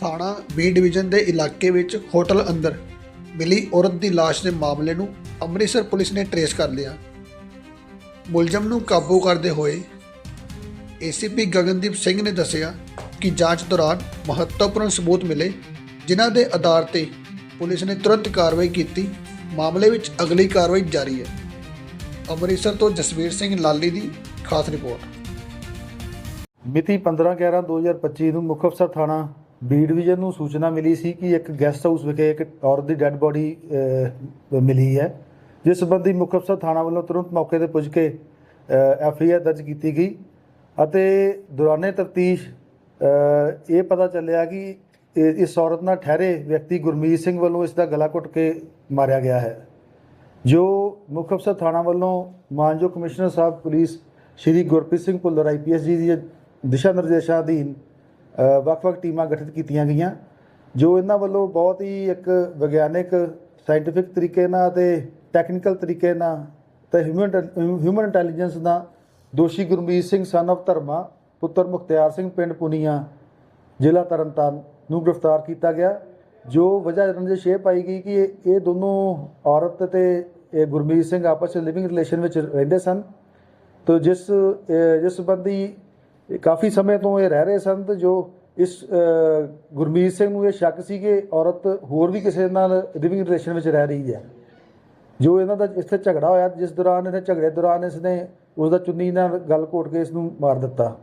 ਥਾਣਾ B division ਦੇ ਇਲਾਕੇ ਵਿੱਚ ਹੋਟਲ ਅੰਦਰ ਮਿਲੀ ਔਰਤ ਦੀ ਲਾਸ਼ ਦੇ ਮਾਮਲੇ ਨੂੰ ਅੰਮ੍ਰਿਤਸਰ ਪੁਲਿਸ ਨੇ ਟਰੇਸ ਕਰ ਲਿਆ। ਮੁਲਜ਼ਮ ਨੂੰ ਕਾਬੂ ਕਰਦੇ ਹੋਏ ਏਸੀਪੀ ਗਗਨਦੀਪ ਸਿੰਘ ਨੇ ਦੱਸਿਆ ਕਿ ਜਾਂਚ ਦੌਰਾਨ ਮਹੱਤਵਪੂਰਨ ਸਬੂਤ ਮਿਲੇ, ਜਿਨ੍ਹਾਂ ਦੇ ਆਧਾਰ ਤੇ ਪੁਲਿਸ ਨੇ ਤੁਰੰਤ ਕਾਰਵਾਈ ਕੀਤੀ। ਮਾਮਲੇ ਵਿੱਚ ਅਗਲੀ ਕਾਰਵਾਈ ਜਾਰੀ ਹੈ। ਅੰਮ੍ਰਿਤਸਰ ਤੋਂ ਜਸਵੀਰ ਸਿੰਘ ਲਾਲੀ ਦੀ ਖਾਸ ਰਿਪੋਰਟ। ਮਿਤੀ 15/11/2025 ਨੂੰ ਮੁੱਖ ਥਾਣਾ ਬੀ ਡਿਵੀਜ਼ਨ ਨੂੰ ਸੂਚਨਾ ਮਿਲੀ ਸੀ ਕਿ ਇੱਕ ਗੈਸਟ ਹਾਊਸ ਵਿਖੇ ਇੱਕ ਔਰਤ ਦੀ ਡੈੱਡ ਬੋਡੀ ਮਿਲੀ ਹੈ, ਜਿਸ ਸੰਬੰਧੀ ਮੁੱਖ ਅਫਸਰ ਥਾਣਾ ਵੱਲੋਂ ਤੁਰੰਤ ਮੌਕੇ ਤੇ ਪੁੱਜ ਕੇ ਐਫ ਆਈ ਆਰ ਦਰਜ ਕੀਤੀ ਗਈ ਅਤੇ ਦੌਰਾਨੇ ਤਫਤੀਸ਼ ਇਹ ਪਤਾ ਚੱਲਿਆ ਕਿ ਇਸ ਔਰਤ ਨਾਲ ਠਹਿਰੇ ਵਿਅਕਤੀ ਗੁਰਮੀਤ ਸਿੰਘ ਵੱਲੋਂ ਇਸ ਦਾ ਗਲਾ ਘੁੱਟ ਕੇ ਮਾਰਿਆ ਗਿਆ ਹੈ। ਜੋ ਮੁੱਖ ਅਫਸਰ ਥਾਣਾ ਵੱਲੋਂ ਮਾਨਯੋਗ ਕਮਿਸ਼ਨਰ ਸਾਹਿਬ ਪੁਲਿਸ ਸ਼੍ਰੀ ਗੁਰਪ੍ਰੀਤ ਸਿੰਘ ਭੁੱਲਰ ਆਈਪੀਐਸ ਜੀ ਦੀ ਦਿਸ਼ਾ ਨਿਰਦੇਸ਼ਾਂ ਅਧੀਨ ਵੱਖ-ਵੱਖ ਟੀਮਾਂ ਗਠਿਤ ਕੀਤੀਆਂ ਗਈਆਂ, ਜੋ ਇਹਨਾਂ ਵੱਲੋਂ ਬਹੁਤ ਹੀ ਇੱਕ ਵਿਗਿਆਨਿਕ ਸਾਇੰਟੀਫਿਕ ਤਰੀਕੇ ਨਾਲ ਤੇ ਟੈਕਨੀਕਲ ਤਰੀਕੇ ਨਾਲ ਤੇ ਹਿਊਮਨ ਹਿਊਮਨ ਇੰਟੈਲੀਜੈਂਸ ਦਾ ਦੋਸ਼ੀ ਗੁਰਮੀਤ ਸਿੰਘ ਸਨ of ਧਰਮਾ, ਪੁੱਤਰ ਮੁਖਤਿਆਰ ਸਿੰਘ ਪਿੰਡ ਪੁਨੀਆ, ਜ਼ਿਲ੍ਹਾ ਤਰਨਤਾਰਨ ਨੂੰ ਗ੍ਰਿਫਤਾਰ ਕੀਤਾ ਗਿਆ, ਜੋ ਵਜ੍ਹਾ ਰੰਜਿਸ਼ ਇਹ ਪਾਈ ਗਈ ਕਿ ਇਹ- ਦੋਨੋਂ ਔਰਤ ਤੇ ਇਹ ਗੁਰਮੀਤ ਸਿੰਘ ਆਪਸ ਵਿੱਚ ਲਿਵਿੰਗ ਰਿਲੇਸ਼ਨ ਵਿੱਚ ਰਹਿੰਦੇ ਸਨ, ਤੋ ਜਿਸ ਜਿਸ ਸੰਬੰਧੀ ਇਹ ਕਾਫੀ ਸਮੇਂ ਤੋਂ ਇਹ ਰਹਿ ਰਹੇ ਸਨ ਜੋ ਇਸ ਗੁਰਮੀਤ ਸਿੰਘ ਨੂੰ ਇਹ ਸ਼ੱਕ ਸੀ ਕਿ ਔਰਤ ਹੋਰ ਵੀ ਕਿਸੇ ਨਾਲ ਲਿਵਿੰਗ ਰਿਲੇਸ਼ਨ ਵਿੱਚ ਰਹਿ ਰਹੀ ਹੈ। ਜੋ ਇਹਨਾਂ ਦਾ ਇੱਥੇ ਝਗੜਾ ਹੋਇਆ, ਜਿਸ ਦੌਰਾਨ ਇਹਨੇ ਝਗੜੇ ਦੌਰਾਨ ਇਸਨੇ ਉਸ ਦਾ ਚੁੰਨੀ ਨਾਲ ਗੱਲ ਘੋਟ ਕੇ ਇਸ ਨੂੰ ਮਾਰ ਦਿੱਤਾ।